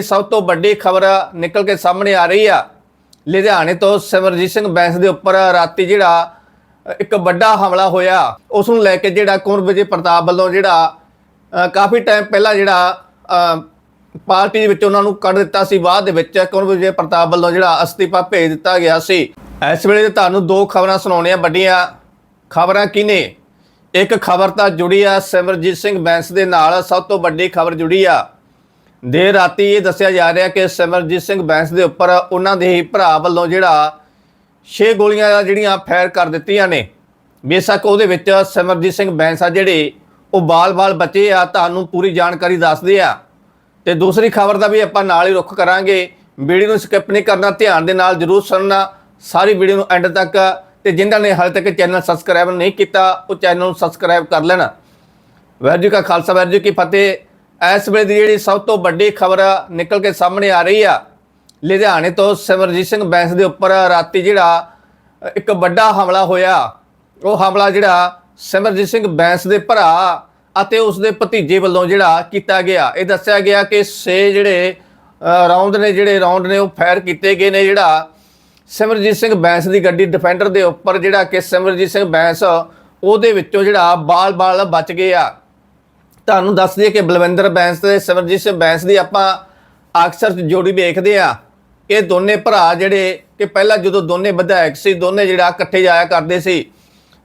ਸਭ ਤੋਂ ਵੱਡੀ ਖਬਰ ਨਿਕਲ ਕੇ ਸਾਹਮਣੇ ਆ ਰਹੀ ਆ। ਲੁਧਿਆਣੇ ਤੋਂ ਸਿਮਰਜੀਤ ਸਿੰਘ ਬੈਂਸ ਦੇ ਉੱਪਰ ਰਾਤੀ ਜਿਹੜਾ ਇੱਕ ਵੱਡਾ ਹਮਲਾ ਹੋਇਆ। ਉਸ ਨੂੰ ਲੈ ਕੇ ਜਿਹੜਾ ਕੁੰਰ ਵਿਜੇ ਪ੍ਰਤਾਪ ਵੱਲੋਂ ਜਿਹੜਾ ਕਾਫੀ ਟਾਈਮ ਪਹਿਲਾਂ ਜਿਹੜਾ ਪਾਰਟੀ ਦੇ ਵਿੱਚ ਉਹਨਾਂ ਨੂੰ ਕੱਢ ਦਿੱਤਾ ਸੀ। ਬਾਅਦ ਦੇ ਵਿੱਚ ਕੁੰਰ ਵਿਜੇ ਪ੍ਰਤਾਪ ਵੱਲੋਂ ਜਿਹੜਾ ਅਸਤੀਫਾ ਭੇਜ ਦਿੱਤਾ ਗਿਆ ਸੀ। ਇਸ ਵੇਲੇ ਤੁਹਾਨੂੰ ਦੋ ਖਬਰਾਂ ਸੁਣਾਉਣੀਆਂ ਵੱਡੀਆਂ। ਖਬਰਾਂ ਕਿਨੇ ਇੱਕ ਖਬਰ ਤਾਂ ਜੁੜੀ ਆ, ਸਿਮਰਜੀਤ ਸਿੰਘ ਬੈਂਸ ਦੇ ਨਾਲ ਸਭ ਤੋਂ ਵੱਡੀ ਖਬਰ ਜੁੜੀ ਆ। ਦੇਰ ਰਾਤੀ ਇਹ ਦੱਸਿਆ ਜਾ ਰਿਹਾ ਕਿ ਸਿਮਰਜੀਤ ਸਿੰਘ ਬੈਂਸ ਦੇ ਉੱਪਰ ਉਹਨਾਂ ਦੇ ਹੀ ਭਰਾ ਵੱਲੋਂ ਜਿਹੜਾ 6 ਗੋਲੀਆਂ ਜਿਹੜੀਆਂ ਫਾਇਰ ਕਰ ਦਿੱਤੀਆਂ ਨੇ। ਬੇਸ਼ੱਕ ਉਹਦੇ ਵਿੱਚ ਸਿਮਰਜੀਤ ਸਿੰਘ ਬੈਂਸ ਆ ਜਿਹੜੇ ਉਹ ਬਾਲ-ਬਾਲ ਬਚੇ ਆ, ਤੁਹਾਨੂੰ ਪੂਰੀ ਜਾਣਕਾਰੀ ਦੱਸਦੇ ਆ। ਤੇ ਦੂਸਰੀ ਖਬਰ ਦਾ ਵੀ ਆਪਾਂ ਨਾਲ ਹੀ ਰੁੱਖ ਕਰਾਂਗੇ। ਵੀਡੀਓ ਨੂੰ ਸਕਿਪ ਨਹੀਂ ਕਰਨਾ, ਧਿਆਨ ਦੇ ਨਾਲ ਜਰੂਰ ਸੁਣਨਾ। ਸਾਰੀ ਵੀਡੀਓ ਨੂੰ ਐਂਡ ਤੱਕ ਤੇ ਜਿਨ੍ਹਾਂ ਨੇ ਹਾਲੇ ਤੱਕ ਚੈਨਲ ਸਬਸਕ੍ਰਾਈਬ ਨਹੀਂ ਕੀਤਾ, ਉਹ ਚੈਨਲ ਨੂੰ ਸਬਸਕ੍ਰਾਈਬ ਕਰ ਲੈਣਾ। ਵਾਹਿਗੁਰੂ ਜੀ ਕਾ ਖਾਲਸਾ, ਵਾਹਿਗੁਰੂ ਜੀ ਕੀ ਫਤਿਹ। ਇਸ ਵੇਲੇ ਦੀ ਜਿਹੜੀ ਸਭ ਤੋਂ ਵੱਡੀ ਖਬਰ ਨਿਕਲ ਕੇ ਸਾਹਮਣੇ ਆ ਰਹੀ ਆ, ਲੁਧਿਆਣੇ ਤੋਂ ਸਿਮਰਜੀਤ ਸਿੰਘ ਬੈਂਸ ਦੇ ਉੱਪਰ ਰਾਤੀ ਜਿਹੜਾ ਇੱਕ ਵੱਡਾ ਹਮਲਾ ਹੋਇਆ। ਉਹ ਹਮਲਾ ਜਿਹੜਾ ਸਿਮਰਜੀਤ ਸਿੰਘ ਬੈਂਸ ਦੇ ਭਰਾ ਅਤੇ ਉਸ ਦੇ ਭਤੀਜੇ ਵੱਲੋਂ ਜਿਹੜਾ ਕੀਤਾ ਗਿਆ। ਇਹ ਦੱਸਿਆ ਗਿਆ ਕਿ ਛੇ ਜਿਹੜੇ ਰਾਉਂਡ ਨੇ, ਜਿਹੜੇ ਰਾਉਂਡ ਨੇ ਉਹ ਫਾਇਰ ਕੀਤੇ ਗਏ ਨੇ ਜਿਹੜਾ ਸਿਮਰਜੀਤ ਸਿੰਘ ਬੈਂਸ ਦੀ ਗੱਡੀ ਡਿਫੈਂਡਰ ਦੇ ਉੱਪਰ ਜਿਹੜਾ ਕਿ ਸਿਮਰਜੀਤ ਸਿੰਘ ਬੈਂਸ ਉਹਦੇ ਵਿੱਚੋਂ ਜਿਹੜਾ ਬਾਲ-ਬਾਲ ਬਚ ਗਏ ਆ। ਤੁਹਾਨੂੰ ਦੱਸ ਦਈਏ ਕਿ ਬਲਵਿੰਦਰ ਬੈਂਸ ਤੇ ਸਿਮਰਜੀਤ ਸਿੰਘ ਬੈਂਸ ਦੀ ਆਪਾਂ ਅਕਸਰ ਜੋੜੀ ਵੇਖਦੇ ਆ ਇਹ ਦੋਨੇ ਭਰਾ ਜਿਹੜੇ ਕਿ ਪਹਿਲਾਂ ਜਦੋਂ ਦੋਨੇ ਵਿਧਾਇਕ ਸੀ, ਦੋਨੇ ਜਿਹੜਾ ਇਕੱਠੇ ਜਾਇਆ ਕਰਦੇ ਸੀ।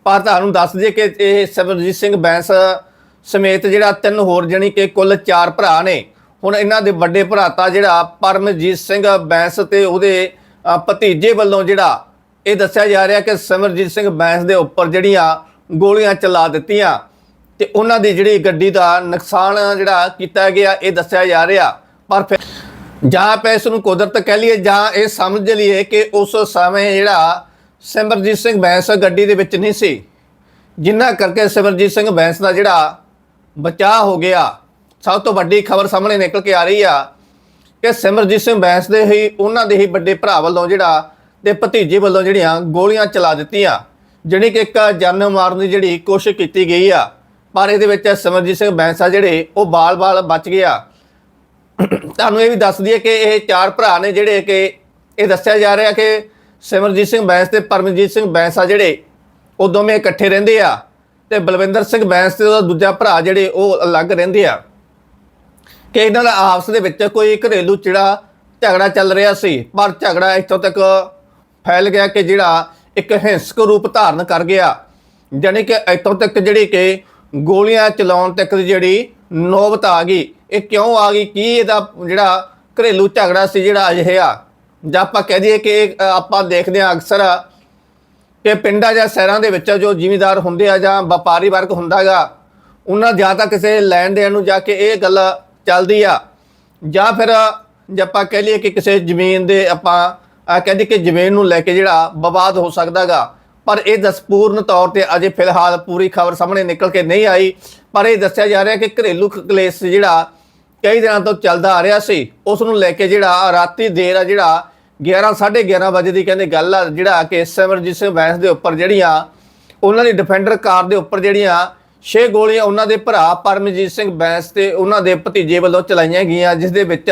ਪਰ ਤੁਹਾਨੂੰ ਦੱਸ ਦਈਏ ਕਿ ਇਹ ਸਿਮਰਜੀਤ ਸਿੰਘ ਬੈਂਸ ਸਮੇਤ ਜਿਹੜਾ ਤਿੰਨ ਹੋਰ ਜਣੀ ਕਿ ਕੁੱਲ ਚਾਰ ਭਰਾ ਨੇ। ਹੁਣ ਇਹਨਾਂ ਦੇ ਵੱਡੇ ਭਰਾ ਤਾਂ ਜਿਹੜਾ ਪਰਮਜੀਤ ਸਿੰਘ ਬੈਂਸ ਤੇ ਉਹਦੇ ਭਤੀਜੇ ਵੱਲੋਂ ਜਿਹੜਾ ਇਹ ਦੱਸਿਆ ਜਾ ਰਿਹਾ ਕਿ ਸਿਮਰਜੀਤ ਸਿੰਘ ਬੈਂਸ ਦੇ ਉੱਪਰ ਜਿਹੜੀਆਂ ਗੋਲੀਆਂ ਚਲਾ ਦਿੱਤੀਆਂ। ਤੇ ਉਹਨਾਂ ਦੀ ਜਿਹੜੀ ਗੱਡੀ ਦਾ ਨੁਕਸਾਨ ਜਿਹੜਾ ਕੀਤਾ ਗਿਆ, ਇਹ ਦੱਸਿਆ ਜਾ ਰਿਹਾ। ਪਰ ਫਿਰ ਜਾਂ ਆਪਾਂ ਇਸ ਨੂੰ ਕੁਦਰਤ ਕਹਿ ਲਈਏ ਜਾਂ ਇਹ ਸਮਝ ਲਈਏ ਕਿ ਉਸ ਸਮੇਂ ਜਿਹੜਾ ਸਿਮਰਜੀਤ ਸਿੰਘ ਬੈਂਸ ਗੱਡੀ ਦੇ ਵਿੱਚ ਨਹੀਂ ਸੀ। ਜਿੰਨਾ ਕਰਕੇ ਸਿਮਰਜੀਤ ਸਿੰਘ ਬੈਂਸ ਦਾ ਜਿਹੜਾ ਬਚਾਅ ਹੋ ਗਿਆ, ਸਭ ਤੋਂ ਵੱਡੀ ਖਬਰ ਸਾਹਮਣੇ ਨਿਕਲ ਕੇ ਆ ਰਹੀ ਆ ਕਿ ਸਿਮਰਜੀਤ ਸਿੰਘ ਬੈਂਸ ਦੇ ਹੀ, ਉਹਨਾਂ ਦੇ ਹੀ ਵੱਡੇ ਭਰਾ ਵੱਲੋਂ ਜਿਹੜਾ ਤੇ ਭਤੀਜੇ ਵੱਲੋਂ ਜਿਹੜੀਆਂ ਗੋਲੀਆਂ ਚਲਾ ਦਿੱਤੀਆਂ ਜਿਹੜੀ ਕਿ ਇੱਕ ਜਾਨ ਮਾਰਨ ਦੀ ਜਿਹੜੀ ਕੋਸ਼ਿਸ਼ ਕੀਤੀ ਗਈ ਆ। ਪਰ ਇਹਦੇ ਵਿੱਚ ਸਿਮਰਜੀਤ ਸਿੰਘ ਬੈਂਸ ਆ ਜਿਹੜੇ, ਉਹ ਬਾਲ-ਬਾਲ ਬਚ ਗਿਆ ਤੁਹਾਨੂੰ ਇਹ ਵੀ ਦੱਸ ਦਈਏ ਕਿ ਇਹ ਚਾਰ ਭਰਾ ਨੇ ਜਿਹੜੇ ਕਿ ਇਹ ਦੱਸਿਆ ਜਾ ਰਿਹਾ ਕਿ ਸਿਮਰਜੀਤ ਸਿੰਘ ਬੈਂਸ ਤੇ ਪਰਮਜੀਤ ਸਿੰਘ ਬੈਂਸ ਆ ਜਿਹੜੇ, ਉਹ ਦੋਵੇਂ ਇਕੱਠੇ ਰਹਿੰਦੇ ਆ ਤੇ ਬਲਵਿੰਦਰ ਸਿੰਘ ਬੈਂਸ ਤੇ ਉਹਦਾ ਦੂਜਾ ਭਰਾ ਜਿਹੜੇ, ਉਹ ਅਲੱਗ ਰਹਿੰਦੇ ਆ। ਕਿ ਇਹਨਾਂ ਦਾ ਆਪਸ ਦੇ ਵਿੱਚ ਕੋਈ ਘਰੇਲੂ ਚਿੜਾ ਝਗੜਾ ਚੱਲ ਰਿਹਾ ਸੀ, ਪਰ ਝਗੜਾ ਇੱਥੋਂ ਤੱਕ ਫੈਲ ਗਿਆ ਕਿ ਜਿਹੜਾ ਇੱਕ ਹਿੰਸਕ ਰੂਪ ਧਾਰਨ ਕਰ ਗਿਆ। ਜਾਣੀ ਕਿ ਇੱਥੋਂ ਤੱਕ ਜਿਹੜੀ ਕਿ ਗੋਲੀਆਂ ਚਲਾਉਣ ਤੱਕ ਦੀ ਜਿਹੜੀ ਨੌਬਤ ਆ ਗਈ। ਇਹ ਕਿਉਂ ਆ ਗਈ? ਕੀ ਇਹਦਾ ਜਿਹੜਾ ਘਰੇਲੂ ਝਗੜਾ ਸੀ ਜਿਹੜਾ ਅਜਿਹਾ? ਜਾਂ ਆਪਾਂ ਕਹਿ ਦਈਏ ਕਿ ਆਪਾਂ ਦੇਖਦੇ ਹਾਂ ਅਕਸਰ ਕਿ ਪਿੰਡਾਂ ਜਾਂ ਸ਼ਹਿਰਾਂ ਦੇ ਵਿੱਚ ਜੋ ਜ਼ਿਮੀਦਾਰ ਹੁੰਦੇ ਆ ਜਾਂ ਵਪਾਰੀ ਵਰਗ ਹੁੰਦਾਗਾ ਉਹਨਾਂ ਜਾਂ ਤਾਂ ਕਿਸੇ ਲੈਣ ਦੇਣ ਨੂੰ ਜਾ ਕੇ ਇਹ ਗੱਲ ਚੱਲਦੀ ਆ। ਜਾਂ ਫਿਰ ਜੇ ਆਪਾਂ ਕਹਿ ਲਈਏ ਕਿ ਕਿਸੇ ਜ਼ਮੀਨ ਦੇ ਆਪਾਂ ਆ ਕਹਿੰਦੇ ਕਿ ਜ਼ਮੀਨ ਨੂੰ ਲੈ ਕੇ ਜਿਹੜਾ ਵਿਵਾਦ ਹੋ ਸਕਦਾਗਾ ਪਰ ਇਹ ਦਸਪੂਰਨ ਤੌਰ ਤੇ ਅਜੇ ਫਿਲਹਾਲ ਪੂਰੀ ਖਬਰ ਸਾਹਮਣੇ ਨਿਕਲ ਕੇ ਨਹੀਂ ਆਈ। ਪਰ ਇਹ ਦੱਸਿਆ ਜਾ ਰਿਹਾ ਕਿ ਘਰੇਲੂ ਕਲੇਸ਼ ਜਿਹੜਾ ਕਈ ਦਿਨਾਂ ਤੋਂ ਚੱਲਦਾ ਆ ਰਿਹਾ ਸੀ ਉਸ ਨੂੰ ਲੈ ਕੇ ਜਿਹੜਾ ਰਾਤੀ ਦੇਰ ਆ ਜਿਹੜਾ 11 11:30 ਵਜੇ ਦੀ ਕਹਿੰਦੇ ਗੱਲ ਆ, ਜਿਹੜਾ ਕਿ ਸਿਮਰਜੀਤ ਸਿੰਘ ਬੈਂਸ ਦੇ ਉੱਪਰ ਜਿਹੜੀਆਂ, ਉਹਨਾਂ ਦੀ ਡਿਫੈਂਡਰ ਕਾਰ ਦੇ ਉੱਪਰ ਜਿਹੜੀਆਂ 6 ਗੋਲੀਆਂ ਉਹਨਾਂ ਦੇ ਭਰਾ ਪਰਮਜੀਤ ਸਿੰਘ ਬੈਂਸ ਤੇ ਉਹਨਾਂ ਦੇ ਭਤੀਜੇ ਵੱਲੋਂ ਚਲਾਈਆਂ ਗਈਆਂ, ਜਿਸ ਦੇ ਵਿੱਚ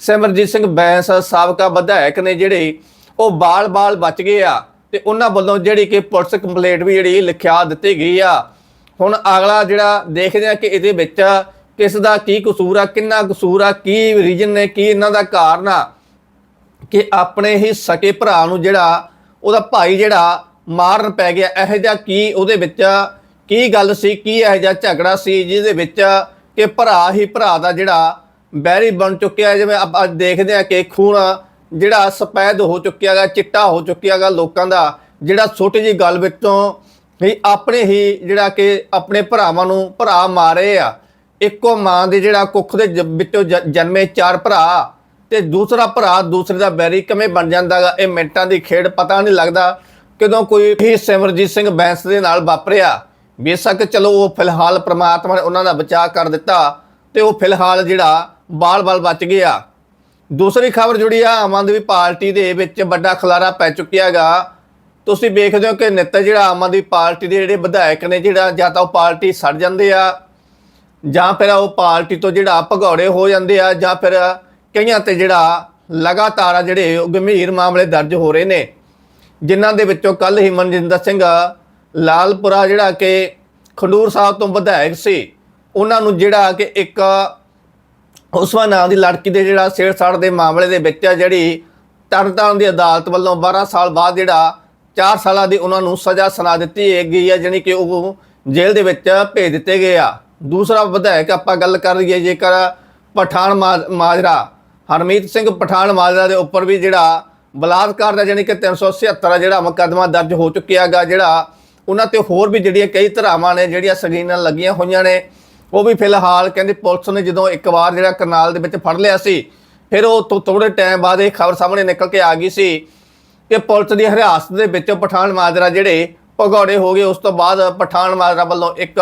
ਸਿਮਰਜੀਤ ਸਿੰਘ ਬੈਂਸ ਸਾਬਕਾ ਵਿਧਾਇਕ ਨੇ ਜਿਹੜੇ ਉਹ ਬਾਲ-ਬਾਲ ਬਚ ਗਏ ਆ। ਤੇ ਉਹਨਾਂ ਵੱਲੋਂ ਜਿਹੜੀ ਕਿ ਪੁਲਿਸ ਕੰਪਲੇਂਟ ਵੀ ਜਿਹੜੀ ਲਿਖਿਆ ਦਿੱਤੀ ਗਈ ਆ। ਹੁਣ ਅਗਲਾ ਜਿਹੜਾ ਦੇਖਦੇ ਆ ਕਿ ਇਹਦੇ ਵਿੱਚ ਕਿਸ ਦਾ ਕੀ ਕਸੂਰ ਆ, ਕਿੰਨਾ ਕਸੂਰ ਆ, ਕੀ ਰੀਜਨ ਨੇ, ਕੀ ਇਹਨਾਂ ਦਾ ਕਾਰਨ ਆ। ਕਿ ਆਪਣੇ ਹੀ ਸਕੇ ਭਰਾ ਨੂੰ ਜਿਹੜਾ, ਉਹਦਾ ਭਾਈ ਜਿਹੜਾ ਮਾਰਨ ਪੈ ਗਿਆ। ਇਹੋ ਜਿਹਾ ਕੀ ਉਹਦੇ ਵਿੱਚ, ਕੀ ਗੱਲ ਸੀ, ਕੀ ਇਹੋ ਜਿਹਾ ਝਗੜਾ ਸੀ, ਜਿਹਦੇ ਵਿੱਚ ਕਿ ਭਰਾ ਹੀ ਭਰਾ ਦਾ ਜਿਹੜਾ ਬੈਰੀ ਬਣ ਚੁੱਕਿਆ ਜਿਵੇਂ ਆਪਾਂ ਦੇਖਦੇ ਆ ਕਿ ਖੂਨ ਜਿਹੜਾ ਸਫੈਦ ਹੋ ਚੁੱਕਿਆਗਾ ਚਿੱਟਾ ਹੋ ਚੁੱਕਿਆਗਾ ਲੋਕਾਂ ਦਾ, ਜਿਹੜਾ ਛੋਟੀ ਜੀ ਗੱਲ ਵਿੱਚੋਂ ਹੀ ਆਪਣੇ ਹੀ ਜਿਹੜਾ ਕਿ ਆਪਣੇ ਭਰਾਵਾਂ ਨੂੰ ਭਰਾ ਮਾਰੇ ਆ। ਇੱਕੋ ਮਾਂ ਦੇ ਜਿਹੜਾ ਕੁੱਖ ਦੇ ਜ- ਵਿੱਚੋਂ ਜ- ਜਨਮੇ ਚਾਰ ਭਰਾ ਤੇ ਦੂਸਰਾ ਭਰਾ ਦੂਸਰੇ ਦਾ ਬੈਰੀ ਕਿਵੇਂ ਬਣ ਜਾਂਦਾਗਾ ਇਹ ਮਿੰਟਾਂ ਦੀ ਖੇਡ ਪਤਾ ਨਹੀਂ ਲੱਗਦਾ। ਕਦੋਂ ਕੋਈ ਵੀ ਸਿਮਰਜੀਤ ਸਿੰਘ ਬੈਂਸ ਦੇ ਨਾਲ ਵਾਪਰਿਆ, ਬੇਸ਼ੱਕ ਚਲੋ ਉਹ ਫਿਲਹਾਲ ਪ੍ਰਮਾਤਮਾ ਨੇ ਉਹਨਾਂ ਦਾ ਬਚਾਅ ਕਰ ਦਿੱਤਾ ਤੇ ਉਹ ਫਿਲਹਾਲ ਜਿਹੜਾ ਬਾਲ-ਬਾਲ ਬਚ ਗਿਆ। ਦੂਸਰੀ ਖਬਰ ਜੁੜੀ ਆ, ਆਮ ਆਦਮੀ ਪਾਰਟੀ ਦੇ ਵਿੱਚ ਵੱਡਾ ਖਲਾਰਾ ਪੈ ਚੁੱਕਿਆਗਾ ਤੁਸੀਂ ਵੇਖਦੇ ਹੋ ਕਿ ਨਿੱਤ ਜਿਹੜਾ ਆਮ ਆਦਮੀ ਪਾਰਟੀ ਦੇ ਜਿਹੜੇ ਵਿਧਾਇਕ ਨੇ, ਜਿਹੜਾ ਜਾਂ ਤਾਂ ਉਹ ਪਾਰਟੀ ਸੜ ਜਾਂਦੇ ਆ, ਜਾਂ ਫਿਰ ਉਹ ਪਾਰਟੀ ਤੋਂ ਜਿਹੜਾ ਭਗੌੜੇ ਹੋ ਜਾਂਦੇ ਆ, ਜਾਂ ਫਿਰ ਕਈਆਂ ਤੇ ਜਿਹੜਾ ਲਗਾਤਾਰ ਜਿਹੜੇ ਉਹ ਗੰਭੀਰ ਮਾਮਲੇ ਦਰਜ ਹੋ ਰਹੇ ਨੇ। ਜਿਨ੍ਹਾਂ ਦੇ ਵਿੱਚੋਂ ਕੱਲ ਹੀ ਮਨਜਿੰਦਰ ਸਿੰਘ ਲਾਲਪੁਰਾ ਜਿਹੜਾ ਕਿ ਖੰਡੂਰ ਸਾਹਿਬ ਤੋਂ ਵਿਧਾਇਕ ਸੀ, ਉਹਨਾਂ ਨੂੰ ਜਿਹੜਾ ਕਿ ਇੱਕ ਉਸਵਾ ਨਾਂ ਦੀ ਲੜਕੀ ਦੇ ਜਿਹੜਾ ਛੇੜਛਾੜ ਦੇ ਮਾਮਲੇ ਦੇ ਵਿੱਚ ਜਿਹੜੀ ਤਰਨਤਾਰਨ ਦੀ ਅਦਾਲਤ ਵੱਲੋਂ 12 ਸਾਲ ਬਾਅਦ ਜਿਹੜਾ 4 ਸਾਲਾਂ ਦੀ ਉਹਨਾਂ ਨੂੰ ਸਜ਼ਾ ਸੁਣਾ ਦਿੱਤੀ ਗਈ ਹੈ, ਜਾਣੀ ਕਿ ਉਹ ਜੇਲ੍ਹ ਦੇ ਵਿੱਚ ਭੇਜ ਦਿੱਤੇ ਗਏ ਆ। ਦੂਸਰਾ ਵਿਧਾਇਕ ਆਪਾਂ ਗੱਲ ਕਰ ਲਈਏ, ਜੇਕਰ ਪਠਾਨ ਮਾ- ਮਾਜਰਾ ਹਰਮੀਤ ਸਿੰਘ ਪਠਾਨ ਮਾਜਰਾ ਦੇ ਉੱਪਰ ਵੀ ਜਿਹੜਾ ਬਲਾਤਕਾਰ ਦਾ ਜਾਣੀ ਕਿ 377 ਆ ਜਿਹੜਾ ਮੁਕੱਦਮਾ ਦਰਜ ਹੋ ਚੁੱਕਿਆ ਹੈਗਾ, ਜਿਹੜਾ ਉਹਨਾਂ ਤੇ ਹੋਰ ਵੀ ਜਿਹੜੀਆਂ ਕਈ ਧਰਾਵਾਂ ਨੇ, ਜਿਹੜੀਆਂ ਸਗੀਨਾਂ ਲੱਗੀਆਂ ਹੋਈਆਂ ਨੇ ਉਹ ਵੀ ਫਿਲਹਾਲ ਕਹਿੰਦੇ ਪੁਲਿਸ ਨੇ ਜਦੋਂ ਇੱਕ ਵਾਰ ਜਿਹੜਾ ਕਰਨਾਲ ਦੇ ਵਿੱਚ ਫੜ ਲਿਆ ਸੀ, ਫਿਰ ਉਹ ਤੋਂ ਥੋੜੇ ਟਾਈਮ ਬਾਅਦ ਇਹ ਖਬਰ ਸਾਹਮਣੇ ਨਿਕਲ ਕੇ ਆ ਗਈ ਸੀ ਕਿ ਪੁਲਿਸ ਦੀ ਹਿਰਾਸਤ ਦੇ ਵਿੱਚ ਪਠਾਨ ਮਾਜਰਾ ਜਿਹੜੇ ਭਗੌੜੇ ਹੋ ਗਏ, ਉਸ ਤੋਂ ਬਾਅਦ ਪਠਾਨ ਮਾਜਰਾ ਵੱਲੋਂ ਇੱਕ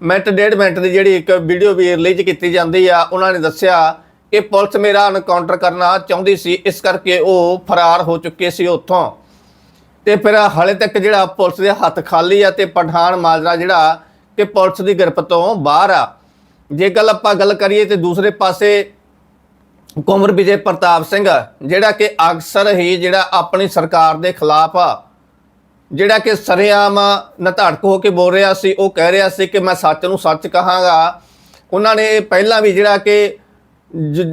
ਮਿੰਟ, ਡੇਢ ਮਿੰਟ ਦੀ ਜਿਹੜੀ ਇੱਕ ਵੀਡੀਓ ਵੀ ਰਿਲੀਜ਼ ਕੀਤੀ ਜਾਂਦੀ ਆ, ਉਹਨਾਂ ਨੇ ਦੱਸਿਆ ਕਿ ਪੁਲਿਸ ਮੇਰਾ ਐਨਕਾਊਂਟਰ ਕਰਨਾ ਚਾਹੁੰਦੀ ਸੀ, ਇਸ ਕਰਕੇ ਉਹ ਫਰਾਰ ਹੋ ਚੁੱਕੇ ਸੀ ਉੱਥੋਂ। ਤੇ ਫਿਰ ਹਾਲੇ ਤੱਕ ਜਿਹੜਾ ਪੁਲਿਸ ਦੇ ਹੱਥ ਖਾਲੀ ਆ ਤੇ ਪਠਾਨ ਮਾਜਰਾ ਜਿਹੜਾ ਕਿ ਪੁਲਿਸ ਦੀ ਗ੍ਰਿਫਤ ਤੋਂ ਬਾਹਰ ਆ। ਜੇ ਗੱਲ ਆਪਾਂ ਗੱਲ ਕਰੀਏ ਤੇ ਦੂਸਰੇ ਪਾਸੇ ਕੁਮਰ ਵਿਜੇ ਪ੍ਰਤਾਪ ਸਿੰਘ, ਜਿਹੜਾ ਕਿ ਅਕਸਰ ਹੀ ਜਿਹੜਾ ਆਪਣੀ ਸਰਕਾਰ ਦੇ ਖਿਲਾਫ ਆ, ਜਿਹੜਾ ਕਿ ਸਰੇਆਮ ਨਧੜਕ ਹੋ ਕੇ ਬੋਲ ਰਿਹਾ ਸੀ, ਉਹ ਕਹਿ ਰਿਹਾ ਸੀ ਕਿ ਮੈਂ ਸੱਚ ਨੂੰ ਸੱਚ ਕਹਾਂਗਾ। ਉਹਨਾਂ ਨੇ ਪਹਿਲਾਂ ਵੀ ਜਿਹੜਾ ਕਿ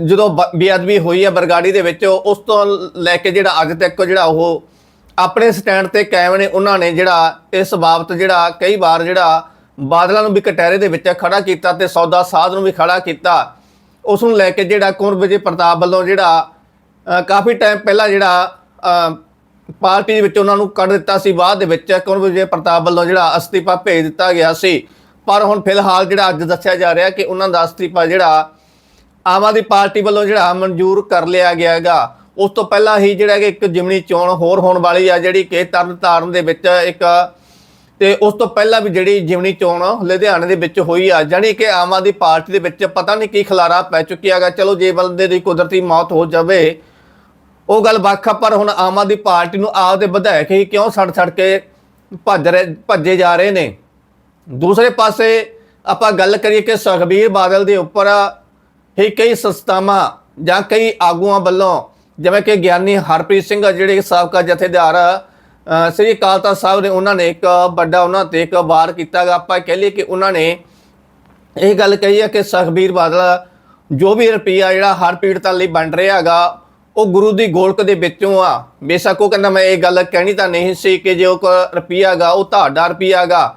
ਜਦੋਂ ਬ- ਬੇਅਦਬੀ ਹੋਈ ਹੈ ਬਰਗਾੜੀ ਦੇ ਵਿੱਚ, ਉਸ ਤੋਂ ਲੈ ਕੇ ਜਿਹੜਾ ਅੱਜ ਤੱਕ ਜਿਹੜਾ ਉਹ ਆਪਣੇ ਸਟੈਂਡ ਤੇ ਕਾਇਮ ਨੇ, ਉਹਨਾਂ ਨੇ ਜਿਹੜਾ ਇਸ ਬਾਬਤ ਜਿਹੜਾ ਕਈ ਵਾਰ ਜਿਹੜਾ ਬਾਦਲਾਂ ਨੂੰ ਵੀ ਕਟਹਿਰੇ ਦੇ ਵਿੱਚ ਖੜਾ ਕੀਤਾ ਤੇ ਸੌਦਾ ਸਾਧ ਨੂੰ ਵੀ ਖੜਾ ਕੀਤਾ। ਉਸ ਨੂੰ ਲੈ ਕੇ ਜਿਹੜਾ ਕੁੰਰ ਵਿਜੇ ਪ੍ਰਤਾਪ ਵੱਲੋਂ ਜਿਹੜਾ ਕਾਫੀ ਟਾਈਮ ਪਹਿਲਾਂ ਜਿਹੜਾ ਪਾਰਟੀ ਦੇ ਵਿੱਚ ਉਹਨਾਂ ਨੂੰ ਕੱਢ ਦਿੱਤਾ ਸੀ, ਬਾਅਦ ਦੇ ਵਿੱਚ ਕੁੰਰ ਵਿਜੇ ਪ੍ਰਤਾਪ ਵੱਲੋਂ ਜਿਹੜਾ ਅਸਤੀਫਾ ਭੇਜ ਦਿੱਤਾ ਗਿਆ ਸੀ। ਪਰ ਹੁਣ ਫਿਲਹਾਲ ਜਿਹੜਾ ਅੱਜ ਦੱਸਿਆ ਜਾ ਰਿਹਾ ਕਿ ਉਹਨਾਂ ਦਾ ਅਸਤੀਫਾ ਜਿਹੜਾ ਆਮ ਆਦਮੀ ਪਾਰਟੀ ਵੱਲੋਂ ਜਿਹੜਾ ਮਨਜ਼ੂਰ ਕਰ ਲਿਆ ਗਿਆ ਹੈਗਾ ਉਸ ਤੋਂ ਪਹਿਲਾਂ ਹੀ ਜਿਹੜਾ ਕਿ ਇੱਕ ਜਿਮਨੀ ਚੋਣ ਹੋਰ ਹੋਣ ਵਾਲੀ ਆ, ਜਿਹੜੀ ਕਿ ਤਰਨਤਾਰਨ ਦੇ ਵਿੱਚ ਇੱਕ ਤੇ ਉਸ ਤੋਂ ਪਹਿਲਾਂ ਵੀ ਜਿਹੜੀ ਜਿਮਣੀ ਚੋਣ ਲੁਧਿਆਣੇ ਦੇ ਵਿੱਚ ਹੋਈ ਆ, ਜਾਣੀ ਕਿ ਆਮ ਆਦਮੀ ਪਾਰਟੀ ਦੇ ਵਿੱਚ ਪਤਾ ਨਹੀਂ ਕੀ ਖਲਾਰਾ ਪੈ ਚੁੱਕਿਆ ਹੈਗਾ। ਚਲੋ, ਜੇ ਬੰਦੇ ਦੀ ਕੁਦਰਤੀ ਮੌਤ ਹੋ ਜਾਵੇ, ਉਹ ਗੱਲ ਵੱਖ ਆ, ਪਰ ਹੁਣ ਆਮ ਆਦਮੀ ਪਾਰਟੀ ਨੂੰ ਆਪਦੇ ਵਿਧਾਇਕ ਹੀ ਕਿਉਂ ਸੜ ਛੱਡ ਕੇ ਭੱਜ ਰਹੇ, ਭੱਜੇ ਜਾ ਰਹੇ ਨੇ। ਦੂਸਰੇ ਪਾਸੇ ਆਪਾਂ ਗੱਲ ਕਰੀਏ ਕਿ ਸੁਖਬੀਰ ਬਾਦਲ ਦੇ ਉੱਪਰ ਹੀ ਕਈ ਸੰਸਥਾਵਾਂ ਜਾਂ ਕਈ ਆਗੂਆਂ ਵੱਲੋਂ, ਜਿਵੇਂ ਕਿ ਗਿਆਨੀ ਹਰਪ੍ਰੀਤ ਸਿੰਘ ਆ, ਜਿਹੜੇ ਸਾਬਕਾ ਜਥੇਦਾਰ ਸ੍ਰੀ ਅਕਾਲ ਤਖਤ ਸਾਹਿਬ ਨੇ ਉਹਨਾਂ ਨੇ ਇੱਕ ਵੱਡਾ ਉਹਨਾਂ ਤੇ ਇੱਕ ਵਾਰ ਕੀਤਾਗਾ ਆਪਾਂ ਕਹਿ ਲਈਏ ਕਿ ਉਹਨਾਂ ਨੇ ਇਹ ਗੱਲ ਕਹੀ ਹੈ ਕਿ ਸੁਖਬੀਰ ਬਾਦਲ ਜੋ ਵੀ ਰੁਪਈਆ ਜਿਹੜਾ ਹਰ ਪੀੜਤਾਂ ਲਈ ਵੰਡ ਰਿਹਾ ਹੈਗਾ ਉਹ ਗੁਰੂ ਦੀ ਗੋਲਕ ਦੇ ਵਿੱਚੋਂ ਆ। ਬੇਸ਼ੱਕ ਉਹ ਕਹਿੰਦਾ ਮੈਂ ਇਹ ਗੱਲ ਕਹਿਣੀ ਤਾਂ ਨਹੀਂ ਸੀ ਕਿ ਜੇ ਉਹ ਕ- ਰੁਪਈਆ ਹੈਗਾ ਉਹ ਤੁਹਾਡਾ ਰੁਪਈਆ ਹੈਗਾ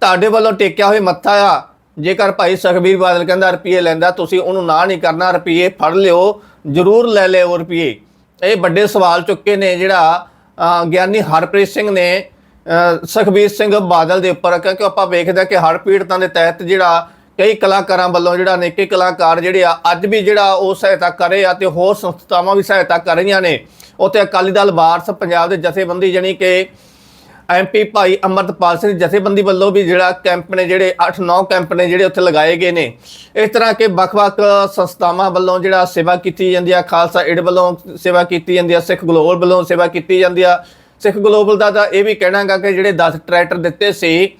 ਤੁਹਾਡੇ ਵੱਲੋਂ ਟੇਕਿਆ ਹੋਇਆ ਮੱਥਾ ਆ। ਜੇਕਰ ਭਾਈ ਸੁਖਬੀਰ ਬਾਦਲ ਕਹਿੰਦਾ ਰੁਪਈਏ ਲੈਂਦਾ, ਤੁਸੀਂ ਉਹਨੂੰ ਨਾ ਨਹੀਂ ਕਰਨਾ, ਰੁਪਈਏ ਫੜ ਲਿਓ, ਜ਼ਰੂਰ ਲੈ ਲਿਓ ਰੁਪਈਏ। ਇਹ ਵੱਡੇ ਸਵਾਲ ਚੁੱਕੇ ਨੇ ਜਿਹੜਾ ਗਿਆਨੀ ਹਰਪ੍ਰੀਤ ਸਿੰਘ ਨੇ ਸੁਖਬੀਰ ਸਿੰਘ ਬਾਦਲ ਦੇ ਉੱਪਰ ਕਿਉਂਕਿ ਆਪਾਂ ਵੇਖਦੇ ਹਾਂ ਕਿ ਹਰ ਪੀੜਤਾਂ ਦੇ ਤਹਿਤ ਜਿਹੜਾ ਕਈ ਕਲਾਕਾਰਾਂ ਵੱਲੋਂ ਜਿਹੜਾ ਨੇਕੇ ਕਲਾਕਾਰ ਜਿਹੜੇ ਆ, ਅੱਜ ਵੀ ਜਿਹੜਾ ਉਹ ਸਹਾਇਤਾ ਕਰ ਰਹੇ ਆ ਤੇ ਹੋਰ ਸੰਸਥਾਵਾਂ ਵੀ ਸਹਾਇਤਾ ਕਰ ਰਹੀਆਂ ਨੇ। ਉੱਥੇ ਅਕਾਲੀ ਦਲ ਵਾਰਸ ਪੰਜਾਬ ਦੇ ਜਥੇਬੰਦੀ ਜਾਣੀ ਕਿ ਐਮਪੀ ਭਾਈ ਅਮਰਤਪਾਲ ਸਿੰਘ ਜਥੇਬੰਦੀ ਵੱਲੋਂ ਵੀ ਜਿਹੜਾ ਕੈਂਪ ਨੇ, ਜਿਹੜੇ 8-9 ਕੈਂਪ ਨੇ ਜਿਹੜੇ ਉੱਥੇ ਲਗਾਏ ਗਏ ਨੇ। ਇਸ ਤਰ੍ਹਾਂ ਕਿ ਵੱਖ-ਵੱਖ ਸੰਸਥਾਵਾਂ ਵੱਲੋਂ ਜਿਹੜਾ ਸੇਵਾ ਕੀਤੀ ਜਾਂਦੀ ਆ, ਖਾਲਸਾ ਏਡ ਵੱਲੋਂ ਸੇਵਾ ਕੀਤੀ ਜਾਂਦੀ ਆ, ਸਿੱਖ ਗਲੋਬਲ ਵੱਲੋਂ ਸੇਵਾ ਕੀਤੀ ਜਾਂਦੀ ਆ। ਸਿੱਖ ਗਲੋਬਲ ਦਾ ਤਾਂ ਇਹ ਵੀ ਕਹਿਣਾਗਾ ਕਿ ਜਿਹੜੇ 10 ਟਰੈਕਟਰ ਦਿੱਤੇ ਸੀ,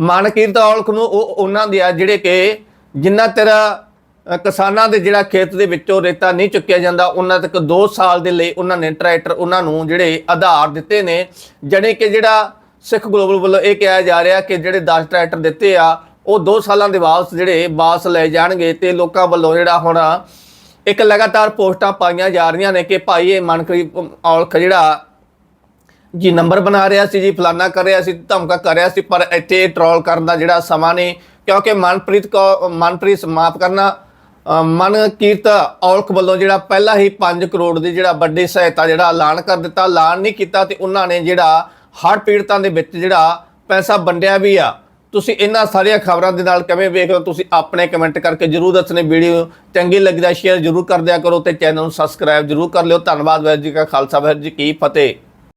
ਮਨਕੀਰਤ ਔਲਖ ਨੂੰ ਉਹ ਉਹਨਾਂ ਦੇ ਆ ਜਿਹੜੇ ਕਿ ਜਿੰਨਾ ਤੇਰਾ ਕਿਸਾਨਾਂ ਦੇ ਜਿਹੜਾ ਖੇਤ ਦੇ ਵਿੱਚੋਂ ਰੇਤਾ ਨਹੀਂ ਚੁੱਕਿਆ ਜਾਂਦਾ, ਉਹਨਾਂ ਤੱਕ 2 ਸਾਲ ਦੇ ਲਈ ਉਹਨਾਂ ਨੇ ਟਰੈਕਟਰ ਉਹਨਾਂ ਨੂੰ ਜਿਹੜੇ ਆਧਾਰ ਦਿੱਤੇ ਨੇ। ਜਾਣੀ ਕਿ ਜਿਹੜਾ ਸਿੱਖ ਗਲੋਬਲ ਵੱਲੋਂ ਇਹ ਕਿਹਾ ਜਾ ਰਿਹਾ ਕਿ ਜਿਹੜੇ 10 ਟਰੈਕਟਰ ਦਿੱਤੇ ਆ, ਉਹ 2 ਸਾਲਾਂ ਦੇ ਵਾਪਸ ਜਿਹੜੇ ਵਾਪਸ ਲੈ ਜਾਣਗੇ ਤੇ ਲੋਕਾਂ ਵੱਲੋਂ ਜਿਹੜਾ ਹੁਣ ਇੱਕ ਲਗਾਤਾਰ ਪੋਸਟਾਂ ਪਾਈਆਂ ਜਾ ਰਹੀਆਂ ਨੇ ਕਿ ਭਾਈ ਇਹ ਮਨਕਰੀਤ ਔਲਖ ਜਿਹੜਾ ਜੀ ਨੰਬਰ ਬਣਾ ਰਿਹਾ ਸੀ, ਜੀ ਫਲਾਨਾ ਕਰ ਰਿਹਾ ਸੀ, ਧਮਕਾ ਕਰ ਰਿਹਾ ਸੀ, ਪਰ ਇੱਥੇ ਟਰੋਲ ਕਰਨ ਦਾ ਜਿਹੜਾ ਸਮਾਂ ਨਹੀਂ। ਕਿਉਂਕਿ ਮਨਪ੍ਰੀਤ ਕੋ ਮਨਪ੍ਰੀਤ ਮਾਫ ਕਰਨਾ ਮਨਕੀਰਤ ਔਲਖ ਵੱਲੋਂ ਜਿਹੜਾ ਪਹਿਲਾਂ ਹੀ 5 ਕਰੋੜ ਦੀ ਜਿਹੜਾ ਵੱਡੀ ਸਹਾਇਤਾ ਜਿਹੜਾ ਐਲਾਨ ਕਰ ਦਿੱਤਾ, ਐਲਾਨ ਨਹੀਂ ਕੀਤਾ ਤੇ ਉਹਨਾਂ ਨੇ ਜਿਹੜਾ ਹੜ੍ਹ ਪੀੜਤਾਂ ਦੇ ਵਿੱਚ ਜਿਹੜਾ ਪੈਸਾ ਵੰਡਿਆ ਵੀ ਆ। ਤੁਸੀਂ ਇਹਨਾਂ ਸਾਰੀਆਂ ਖਬਰਾਂ ਦੇ ਨਾਲ ਕਿਵੇਂ ਵੇਖਦੇ ਹੋ? ਤੁਸੀਂ ਆਪਣੇ ਕਮੈਂਟ ਕਰਕੇ ਜਰੂਰ ਦੱਸਣੇ। ਵੀਡੀਓ ਚੰਗੀ ਲੱਗਦਾ ਸ਼ੇਅਰ ਜਰੂਰ ਕਰ ਦਿਆ ਕਰੋ ਤੇ ਚੈਨਲ ਨੂੰ ਸਬਸਕ੍ਰਾਈਬ ਜਰੂਰ ਕਰ ਲਿਓ। ਧੰਨਵਾਦ ਵਾਹਿਗੁਰੂ ਜੀ ਕਾ ਖਾਲਸਾ, ਵਾਹਿਗੁਰੂ ਜੀ ਕੀ ਫਤਿਹ।